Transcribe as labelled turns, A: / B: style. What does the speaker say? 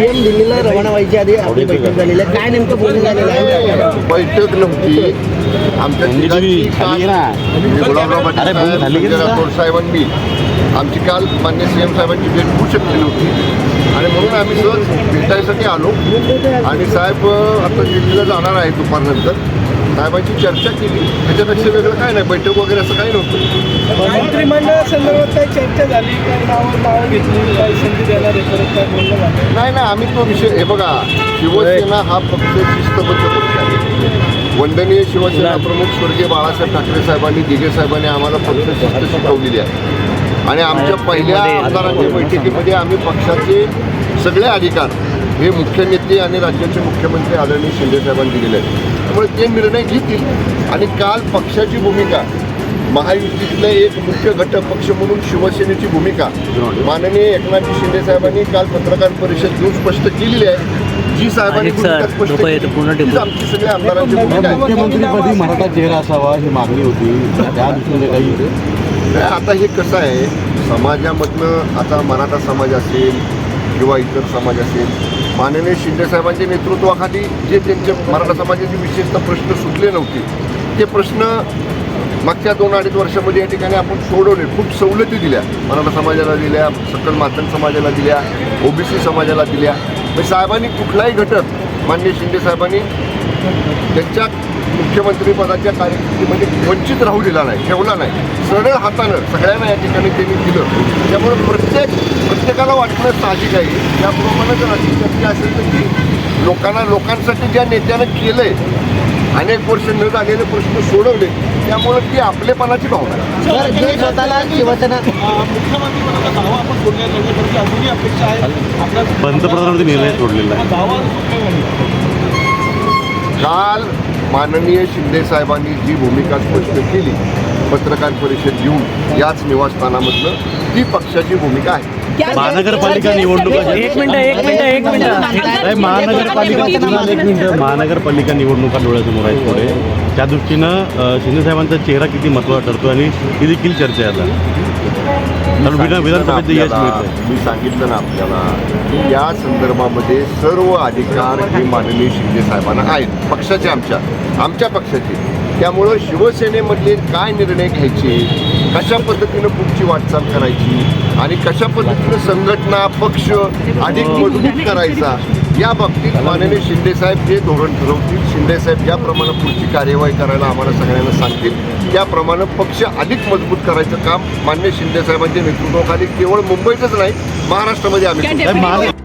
A: PM दिल्लीला रवाना व्हायच्या आधी आपली बैठक झालेली आहे. काय नेमकं बोलणं झालेलं आहे?
B: बैठक नव्हती. आमच्या तिघांची काल गुलाबराव पाटील साहेब? राठोड साहेबांनी आमची काल मान्य सी एम साहेबांची भेट होऊ शकली नव्हती. आणि म्हणून आम्ही सहज भेटायसाठी आलो. आणि साहेब आता दिल्लीला जाणार आहे दुपारनंतर. साहेबांची चर्चा केली. त्याच्यापेक्षा वेगळं काय नाही. बैठक वगैरे असं काही नव्हतं.
C: मंत्रिमंडळासंदर्भात काही चर्चा झाली काही नावं नावं घेतली काही संधी परत काय झालं?
B: नाही नाही आम्ही तो विषय हे बघा शिवसेना हा पक्ष शिस्तबद्ध पक्ष आहे. वंदनीय शिवसेना प्रमुख स्वर्गीय बाळासाहेब ठाकरे साहेबांनी दिघे साहेबांनी आम्हाला पक्ष शिस्त शिकवलेली आहे. आणि आमच्या पहिल्या आमदारांच्या बैठकीमध्ये आम्ही पक्षाचे सगळे अधिकार हे मुख्य नेते आणि राज्याचे मुख्यमंत्री आदरणीय शिंदे साहेबांनी दिलेले आहेत. त्यामुळे ते निर्णय घेतील. आणि काल पक्षाची भूमिका महायुतीतले एक मुख्य घटक पक्ष म्हणून शिवसेनेची भूमिका. माननीय एकनाथजी शिंदे साहेबांनी काल पत्रकार परिषद घेऊन स्पष्ट केलेली आहे. जी साहेबांनी
D: पूर्ण.
B: आमची सगळ्या आमदारांची भूमिका आहे.
E: मुख्यमंत्रीपदी मराठा चेहरा असावा ही मागणी होती. त्या दृष्टीने काही
B: आता हे कसं आहे? समाजामधनं आता मराठा समाज असेल किंवा इतर समाज असेल माननीय शिंदे साहेबांच्या नेतृत्वाखाली जे त्यांचे मराठा समाजाचे विशेषतः प्रश्न सुटले नव्हते ते प्रश्न मागच्या दोन अडीच वर्षामध्ये या ठिकाणी आपण सोडवले खूप सवलती दिल्या. मराठा समाजाला दिल्या सकल मातन समाजाला दिल्या ओबीसी समाजाला दिल्या. पण साहेबांनी कुठलाही घटक माननीय शिंदे साहेबांनी त्यांच्या मुख्यमंत्रीपदाच्या कार्यकिर्दीमध्ये वंचित राहू दिला नाही ठेवला नाही. सरळ हातानं सगळ्यांना या ठिकाणी त्यांनी दिलं. त्यामुळे प्रत्येक प्रत्येकाला वाटणं साहजिक आहे. त्याप्रमाणे जर अशी चर्चा असेल तर ती लोकांना लोकांसाठी ज्या नेत्यानं केलं आहे अनेक वर्ष न झालेले प्रश्न सोडवले. त्यामुळे ती आपलेपणाची भावना आहे.
A: जे स्वतःला शिवसेना
D: पंतप्रधानांनी निर्णय सोडलेला आहे?
B: काल माननीय शिंदे साहेबांनी जी भूमिका स्पष्ट केली पत्रकार परिषद घेऊन याच निवासस्थानामधनं ती पक्षाची भूमिका आहे.
D: महानगरपालिका निवडणुका एक मिनिट एक मिनिट एक मिनिट महानगरपालिका एक मिनिट. महानगरपालिका निवडणुका डोळ्यासमोर आहेत पुढे त्या दृष्टीनं अ, शिंदे साहेबांचा चेहरा किती महत्त्वाचा ठरतो आणि ही देखील चर्चा आहे आता विधानसभेचं यश मिळतं
B: मी सांगितलं ना आपल्याला की या संदर्भामध्ये सर्व अधिकार हे माननीय शिंदे साहेबांना आहेत. पक्षाचे आमच्या आमच्या पक्षाचे. त्यामुळं शिवसेनेमधले काय निर्णय घ्यायचे? कशा पद्धतीनं पुढची वाटचाल करायची? आणि कशा पद्धतीनं संघटना पक्ष अधिक मजबूत करायचा? या बाबतीत माननीय शिंदे साहेब जे धोरण ठरवतील. शिंदे साहेब ज्याप्रमाणे पुढची कार्यवाही करायला आम्हाला सगळ्यांना सांगतील त्याप्रमाणे पक्ष अधिक मजबूत करायचं काम मान्य शिंदे साहेबांच्या नेतृत्वाखाली केवळ मुंबईतच नाही महाराष्ट्रामध्ये आम्ही